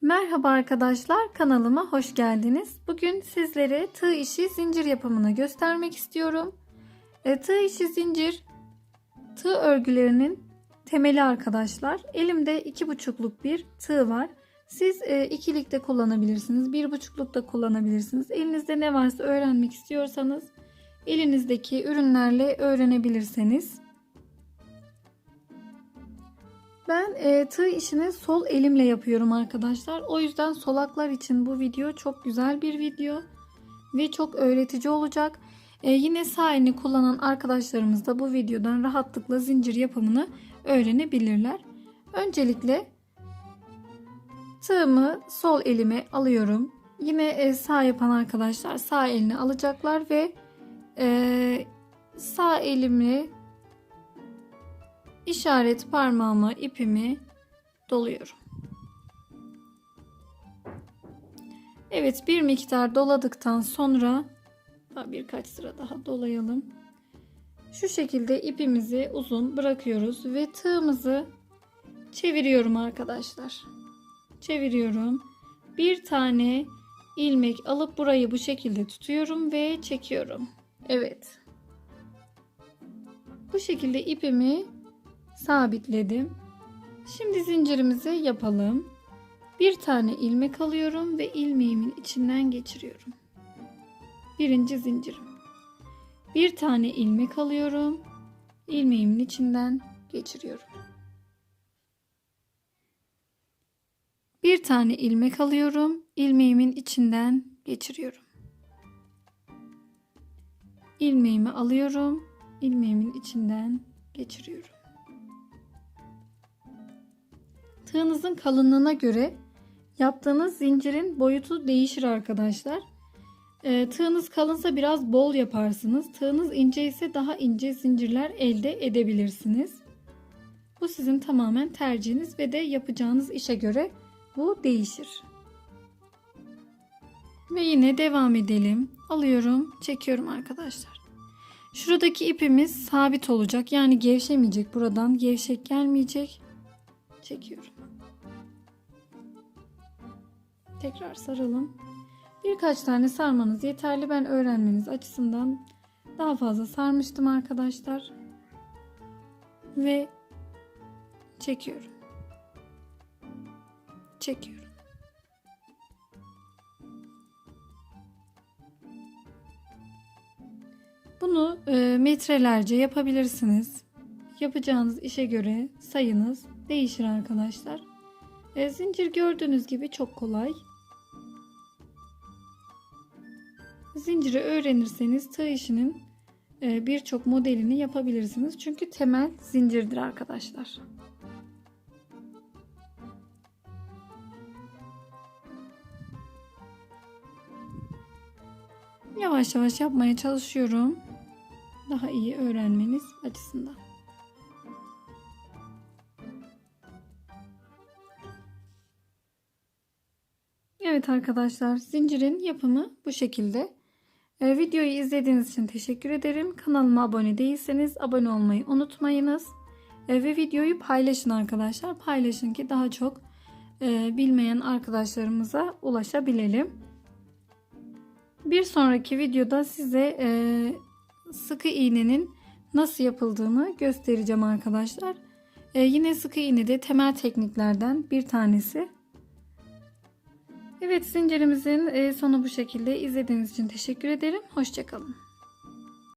Merhaba arkadaşlar kanalıma hoş geldiniz. Bugün sizlere tığ işi zincir yapımını göstermek istiyorum. E, tığ işi zincir tığ örgülerinin temeli arkadaşlar. Elimde iki buçukluk bir tığ var. Siz e, ikilik de kullanabilirsiniz. Bir buçukluk da kullanabilirsiniz. Elinizde ne varsa öğrenmek istiyorsanız elinizdeki ürünlerle öğrenebilirsiniz. Ben e, tığ işini sol elimle yapıyorum arkadaşlar. O yüzden solaklar için bu video çok güzel bir video ve çok öğretici olacak. E, yine sağ elini kullanan arkadaşlarımız da bu videodan rahatlıkla zincir yapımını öğrenebilirler. Öncelikle tığımı sol elime alıyorum. Yine e, sağ yapan arkadaşlar sağ elini alacaklar ve e, sağ elimi işaret parmağıma ipimi doluyorum. Evet bir miktar doladıktan sonra daha birkaç sıra daha dolayalım. Şu şekilde ipimizi uzun bırakıyoruz ve tığımızı çeviriyorum arkadaşlar. Çeviriyorum. Bir tane ilmek alıp burayı bu şekilde tutuyorum ve çekiyorum. Evet. Bu şekilde ipimi sabitledim. Şimdi zincirimizi yapalım. Bir tane ilmek alıyorum ve ilmeğimin içinden geçiriyorum. Birinci zincirim. Bir tane ilmek alıyorum. ilmeğimin içinden geçiriyorum. Bir tane ilmek alıyorum. ilmeğimin içinden geçiriyorum. İlmeğimi alıyorum. ilmeğimin içinden geçiriyorum. Tığınızın kalınlığına göre yaptığınız zincirin boyutu değişir arkadaşlar. E, tığınız kalınsa biraz bol yaparsınız. Tığınız ince ise daha ince zincirler elde edebilirsiniz. Bu sizin tamamen tercihiniz ve de yapacağınız işe göre bu değişir. Ve yine devam edelim. Alıyorum, çekiyorum arkadaşlar. Şuradaki ipimiz sabit olacak. Yani gevşemeyecek. Buradan gevşek gelmeyecek. Çekiyorum. Tekrar saralım. Birkaç tane sarmanız yeterli. Ben öğrenmeniz açısından daha fazla sarmıştım arkadaşlar. Ve çekiyorum. Çekiyorum. Bunu e, metrelerce yapabilirsiniz. Yapacağınız işe göre sayınız değişir arkadaşlar. E, zincir gördüğünüz gibi çok kolay. Zinciri öğrenirseniz tığ işinin e, birçok modelini yapabilirsiniz. Çünkü temel zincirdir arkadaşlar. Yavaş yavaş yapmaya çalışıyorum. Daha iyi öğrenmeniz açısından. Evet arkadaşlar zincirin yapımı bu şekilde. Ee, videoyu izlediğiniz için teşekkür ederim. Kanalıma abone değilseniz abone olmayı unutmayınız. Ee, ve videoyu paylaşın arkadaşlar. Paylaşın ki daha çok e, bilmeyen arkadaşlarımıza ulaşabilelim. Bir sonraki videoda size e, sıkı iğnenin nasıl yapıldığını göstereceğim arkadaşlar. E, yine sıkı iğne de temel tekniklerden bir tanesi. Evet zincirimizin e, sonu bu şekilde. İzlediğiniz için teşekkür ederim. Hoşçakalın.